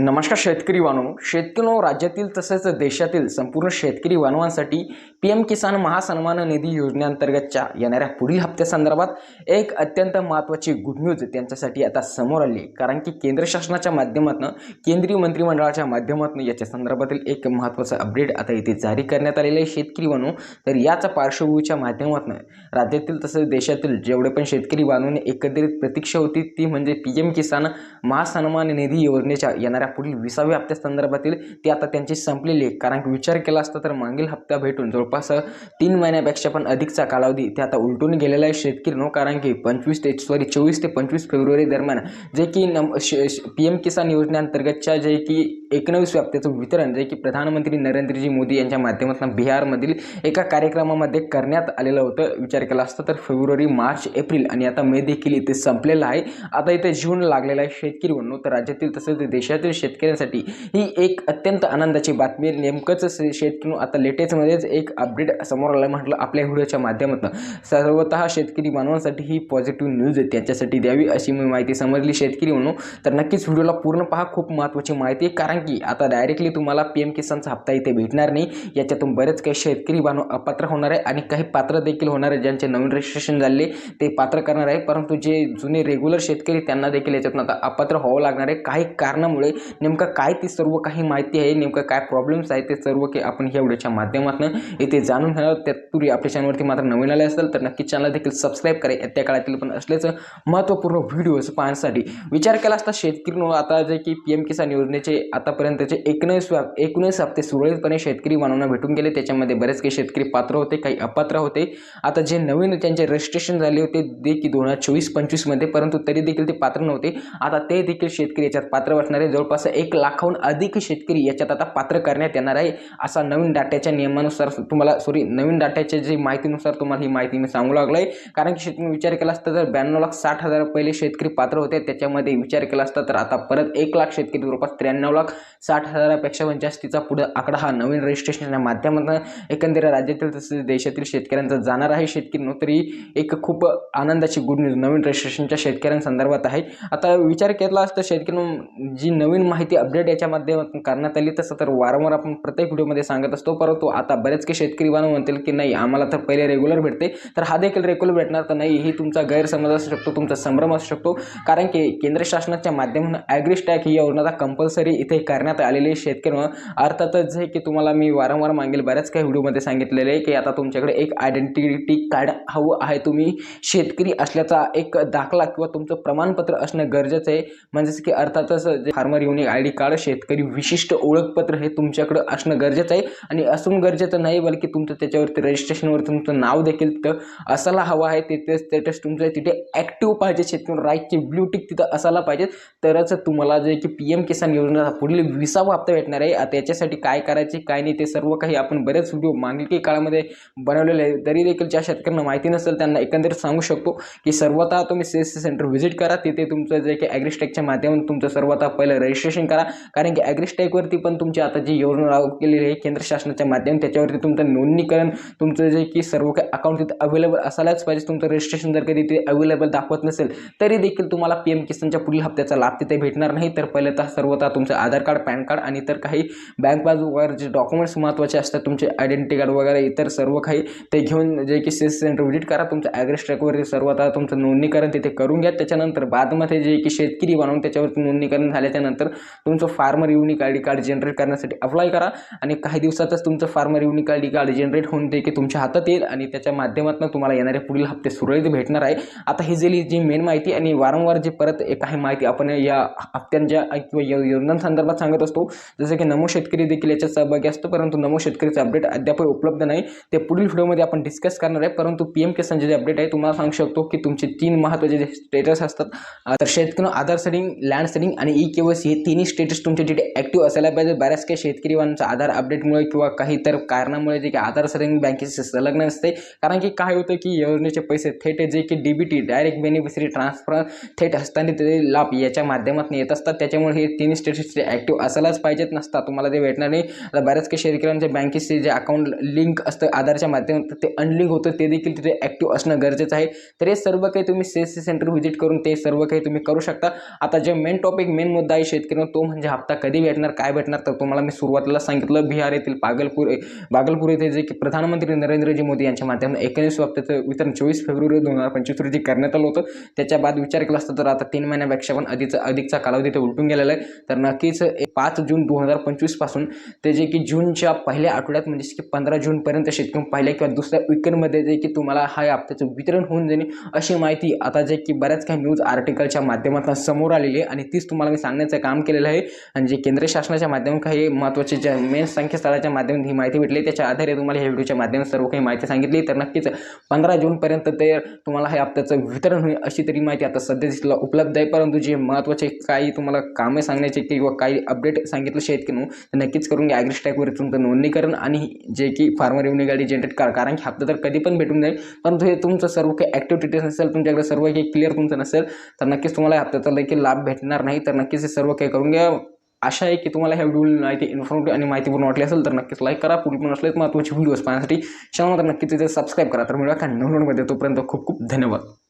नमस्कार शेतकरी बांधव शेतकरी राज्यातील तसेच देशातील संपूर्ण शेतकरी बांधवांसाठी पी एम किसान महासन्मान निधी योजनेअंतर्गतच्या येणाऱ्या पुढील हप्त्यासंदर्भात एक अत्यंत महत्त्वाची गुड न्यूज त्यांच्यासाठी आता समोर आली. कारण की केंद्र शासनाच्या माध्यमातून केंद्रीय मंत्रिमंडळाच्या माध्यमातून याच्या संदर्भातील एक महत्त्वाचं अपडेट आता इथे जारी करण्यात आलेलं आहे. शेतकरी बांधव तर याच पार्श्वभूमीच्या माध्यमातून राज्यातील तसेच देशातील जेवढे पण शेतकरी बांधवांनी एकत्रित प्रतीक्षा होती ती म्हणजे पी एम किसान महासन्मान निधी योजनेच्या येणाऱ्या पुढील विसाव्या हप्त्यासंदर्भातील ती आता त्यांची संपलेली आहे. कारण विचार केला असता तर मागील हप्ता भेटून जवळ जवळपास तीन महिन्यापेक्षा पण अधिकचा कालावधी ते आता उलटून गेलेला आहे शेतकरी नो कारण की पंचवीस ते सॉरी चोवीस ते पंचवीस फेब्रुवारी दरम्यान जे की नम पी एम किसान योजनेअंतर्गतच्या जे की एकोणवीस व्याप्त्याचं वितरण जे की प्रधानमंत्री नरेंद्रजी मोदी यांच्या माध्यमातून बिहारमधील एका कार्यक्रमामध्ये करण्यात आलेलं होतं. विचार केला असता तर फेब्रुवारी मार्च एप्रिल आणि आता मे देखील इथे संपलेलं आहे. आता इथे जून लागलेला आहे शेतकरी म्हणून तर राज्यातील तसेच देशातील शेतकऱ्यांसाठी ही एक अत्यंत आनंदाची बातमी नेमकंच शेतकरी आता लेटेस्टमध्येच एक अपडेट समोर आलं म्हटलं आपल्या व्हिडिओच्या माध्यमातून. सर्वतः शेतकरी बांधवांसाठी ही पॉझिटिव्ह न्यूज आहे त्यांच्यासाठी द्यावी अशी मी माहिती समजली. शेतकरी म्हणून तर नक्कीच व्हिडिओला पूर्ण पहा खूप महत्त्वाची माहिती आहे. कारण की आता डायरेक्टली तुम्हाला पी एम किसानचा हप्ता इथे भेटणार नाही. याच्यातून बरेच काही शेतकरी बांधव अपात्र होणार आहे आणि काही पात्र देखील होणार आहे. ज्यांचे नवीन रजिस्ट्रेशन झाले ते पात्र करणार आहे. परंतु जे जुने रेग्युलर शेतकरी त्यांना देखील याच्यातून आता अपात्र व्हावं लागणार आहे. काही कारणामुळे नेमकं काय ती सर्व काही माहिती आहे नेमकं काय प्रॉब्लेम्स आहे ते सर्व काही आपण ह्या व्हिडिओच्या माध्यमातून इथे जाणून घेणार त्यापूर्वी आपल्या चॅनलवरती मात्र नवीन आले असेल तर नक्की चॅनल देखील सबस्क्राईब करा. त्या काळातील पण असल्याचं महत्त्वपूर्ण व्हिडिओज पाहण्यासाठी. विचार केला असता शेतकरी आता जे की पी एम किसान योजनेचे आतापर्यंतचे एकोणीस एकोणीस हप्ते सुरळीतपणे शेतकरी बांधवांना भेटून गेले. त्याच्यामध्ये बरेच काही शेतकरी पात्र होते काही अपात्र होते. आता जे नवीन त्यांचे रजिस्ट्रेशन झाले होते देखील की दोन हजार चोवीस पंचवीसमध्ये परंतु तरी देखील ते पात्र नव्हते. आता ते देखील शेतकरी याच्यात पात्र वाटणारे आहे. जवळपास एक लाखाहून अधिक शेतकरी याच्यात आता पात्र करण्यात येणार आहे असा नवीन डाट्याच्या नियमानुसार तुम्हाला सॉरी नवीन डाटाच्या जे माहितीनुसार तुम्हाला ही माहिती मी सांगू लागलो आहे कारण की शेतकरी विचार केला असता तर ब्याण्णव लाख साठ हजार पहिले शेतकरी पात्र होते. त्याच्यामध्ये विचार केला असता तर आता परत एक लाख शेतकरी जवळपास त्र्याण्णव लाख साठ हजारापेक्षा पण जास्तीचा पुढे आकडा हा नवीन रजिस्ट्रेशनच्या माध्यमातून एकंदरीत राज्यातील तसेच देशातील शेतकऱ्यांचा जाणार आहे. शेतकरी तरी एक खूप आनंदाची गुड न्यूज नवीन रजिस्ट्रेशनच्या शेतकऱ्यांसंदर्भात आहे. आता विचार केला असता शेतकरी जी नवीन माहिती अपडेट याच्या माध्यमातून करण्यात आली तसं तर वारंवार आपण प्रत्येक व्हिडिओमध्ये सांगत असतो. परंतु आता बरेच काही शेतकरी बांधव म्हणतील की नाही आम्हाला तर पहिले रेग्युलर भेटते. तर हा देखील रेग्युलर भेटणार तर नाही ही तुमचा गैरसमज असू शकतो तुमचा संभ्रम असू शकतो. कारण की केंद्र शासनाच्या माध्यमातून ॲग्रिस्टॅक ही योजना कंपल्सरी इथे करण्यात आलेली आहे शेतकरी अर्थातच हे की तुम्हाला मी वारंवार मागेल बऱ्याच काही व्हिडिओमध्ये सांगितलेलं आहे की आता तुमच्याकडे एक आयडेंटिटी कार्ड हवं आहे. तुम्ही शेतकरी असल्याचा एक दाखला किंवा तुमचं प्रमाणपत्र असणं गरजेचं आहे. म्हणजेच की अर्थातच जे farmer unique I D card शेतकरी विशिष्ट ओळखपत्र हे तुमच्याकडं असणं गरजेचं आहे. आणि असून गरजेचं नाही बल्कि तुमचं त्याच्यावरती रजिस्ट्रेशनवर तुमचं नाव देखील तिथं असायला हवं आहे. तिथे स्टेटस तुमचं तिथे ॲक्टिव्ह पाहिजे. शेतकरी राईटची ब्ल्यू तिथं असायला पाहिजे. तरच तुम्हाला जे की पी एम किसान योजना पुढील विसावा हप्ता भेटणार आहे. आता याच्यासाठी काय करायचे काय नाही ते सर्व काही आपण बरेच व्हिडिओ मागील काळामध्ये बनवलेले आहे तरी देखील ज्या शेतकऱ्यांना माहिती नसेल त्यांना एकंदरीत सांगू शकतो की सर्वतः तुम्ही C S C centre visit करा. तिथे तुमचं जे की ॲग्रिस्टेकच्या माध्यमातून तुमचं सर्वतः पहिलं रजिस्ट्रेशन करा. कारण की ॲग्रिस्टेकवरती पण तुमची आता जी योजना लागू केलेली आहे केंद्र शासनाच्या माध्यमातून त्याच्यावरती तुमचं नोंदणीकरण तुमचं जे की सर्व काही अकाउंट तिथे अवेलेबल असायलाच पाहिजे. तुमचं रजिस्ट्रेशन जर कधी तिथे अवेलेबल दाखवत नसेल तरी देखील तुम्हाला पी एम किसानच्या पुढील हप्त्याचा लाभ तिथे भेटणार नाही. तर पहिले तर सर्वतः तुमचं आधार कार्ड पॅन कार्ड आणि इतर काही बँक पासबुक वगैरे जे डॉक्युमेंट्स महत्त्वाचे असतात तुमचे आयडेंटिटी कार्ड वगैरे इतर सर्व काही ते घेऊन जे की सी सेंटर व्हिजिट करा. तुमचं ॲग्रेस्ट्रॅकवरती सर्वतः तुमचं नोंदणीकरण तिथे करून घ्या. त्याच्यानंतर बादमध्ये जे की शेतकरी बनवून त्याच्यावरती नोंदणीकरण झाल्याच्यानंतर तुमचं farmer unique I D card generate करण्यासाठी अप्लाय करा. आणि काही दिवसातच तुमचं farmer unique I D card generate होऊन ते की तुमच्या हातात येईल आणि त्याच्या माध्यमातून तुम्हाला येणारे पुढील हप्ते सुरळीत भेटणार आहे. आता ही झाली जी मेन माहिती आणि वारंवार जी परत एक काही माहिती आपण या हप्त्यांच्या किंवा यो- योजनांसंदर्भात सांगत असतो. जसं की नमो शेतकरी देखील याच्यात सहभागी असतो परंतु नमो शेतकरीचं अपडेट अद्याप उपलब्ध नाही. ते पुढील व्हिडिओमध्ये आपण डिस्कस करणार आहे. परंतु पी एम किसानचे जे अपडेट आहे तुम्हाला सांगू शकतो की तुमचे तीन महत्त्वाचे जे स्टेटस असतात तर शेतकरी आधार सेटिंग लँड सेटिंग आणि ई के हे तिन्ही स्टेटस तुमचे तिथे ॲक्टिव्ह असायला पाहिजे. बऱ्याच काही शेतकरी वांचा आधार अपडेटमुळे किंवा काही तर कारणामुळे पाहिजे की आधार सेविंग बँकेशी संलग्न नसते कारण की काय होतं की योजनेचे पैसे थेट जे की D B T direct beneficiary transfer थेट हस्तांतरित लाभ याच्या माध्यमातून येत असतात. त्याच्यामुळे हे तीन स्टेटसचे ॲक्टिव्ह असायलाच पाहिजेत. नसतात तुम्हाला ते भेटणार नाही. आता बऱ्याच काही शेतकऱ्यांच्या बँकेचे जे अकाउंट लिंक असतं आधारच्या माध्यमातून ते अनलिंक होतं ते देखील तिथे ॲक्टिव्ह असणं गरजेचं आहे. तर हे सर्व काही तुम्ही C S C centre visit करून ते सर्व काही तुम्ही करू शकता. आता जे मेन टॉपिक मेन मुद्दा आहे शेतकऱ्यांना तो म्हणजे हप्ता कधी भेटणार काय भेटणार तर तुम्हाला मी सुरुवातीला सांगितलं. बिहार येथील पागलपूर बागलपूर येथे जे की प्रधानमंत्री नरेंद्रजी मोदी यांच्या माध्यमातून एकोणीस हप्त्याचं वितरण चोवीस फेब्रुवारी दोन हजार पंचवीस रोजी करण्यात आलं होतं. त्याच्या बाद विचार केला असता तर आता तीन महिन्यापेक्षा पण अधिकचा अधिकचा कालावधी ते उलटून गेलेला आहे. तर नक्कीच पाच जून दोन हजार पंचवीसपासून ते जे की जूनच्या पहिल्या आठवड्यात म्हणजे की पंधरा जूनपर्यंत शेतकरी पहिल्या किंवा दुसऱ्या विकेंडमध्ये जे की तुम्हाला हा हप्त्याचं वितरण होऊन जाणे अशी माहिती आता जे की बऱ्याच काही न्यूज आर्टिकलच्या माध्यमातून समोर आलेली आहे आणि तीच तुम्हाला मी सांगण्याचं काम केलेलं आहे. आणि जे केंद्र शासनाच्या माध्यमातून काही महत्त्वाचे ज्या मेन संकेतस्थळाच्या माध्यमातून ही माहिती भेटली त्याच्या आधारे तुम्हाला ह्या व्हिडिओच्या माध्यमातून सर्व काही माहिती सांगितली. तर नक्कीच पंधरा जूनपर्यंत ते तुम्हाला हे हप्त्याचं वितरण होईल अशी तरी माहिती आता सध्या तिथला उपलब्ध आहे. परंतु जे महत्त्वाचे काही तुम्हाला कामे सांगण्याचे किंवा काही अपडेट सांगितलं शेतकरी तर नक्कीच करून घ्या. ॲग्रिस्टॅकवर तुमचं नोंदणीकरण आणि जे की फार्मर रेव्हन्यू गाडी जनरेट करा. कारण की हप्ता तर कधी पण भेटून जाईल. परंतु हे तुमचं सर्व काही ॲक्टिव्ह डिटेल्स नसेल तुमच्याकडे सर्व काही क्लिअर तुमचं नसेल तर नक्कीच तुम्हाला हप्त्याचा देखील लाभ भेटणार नाही. तर नक्कीच हे सर्व काही करून घ्या. आशा आहे की तुम्हाला ह्या व्हिडिओ माहिती इन्फॉर्मेटिव्ह आणि माहितीपूर्ण वाटली असेल तर नक्कीच लाईक करा. पुढे पण असलेच महत्त्वाचे व्हिडिओज पाहण्यासाठी चॅनल तर नक्कीच तिथे सबस्क्राईब करा. तर मिळवा का नवीन तोपर्यंत खूप खूप धन्यवाद.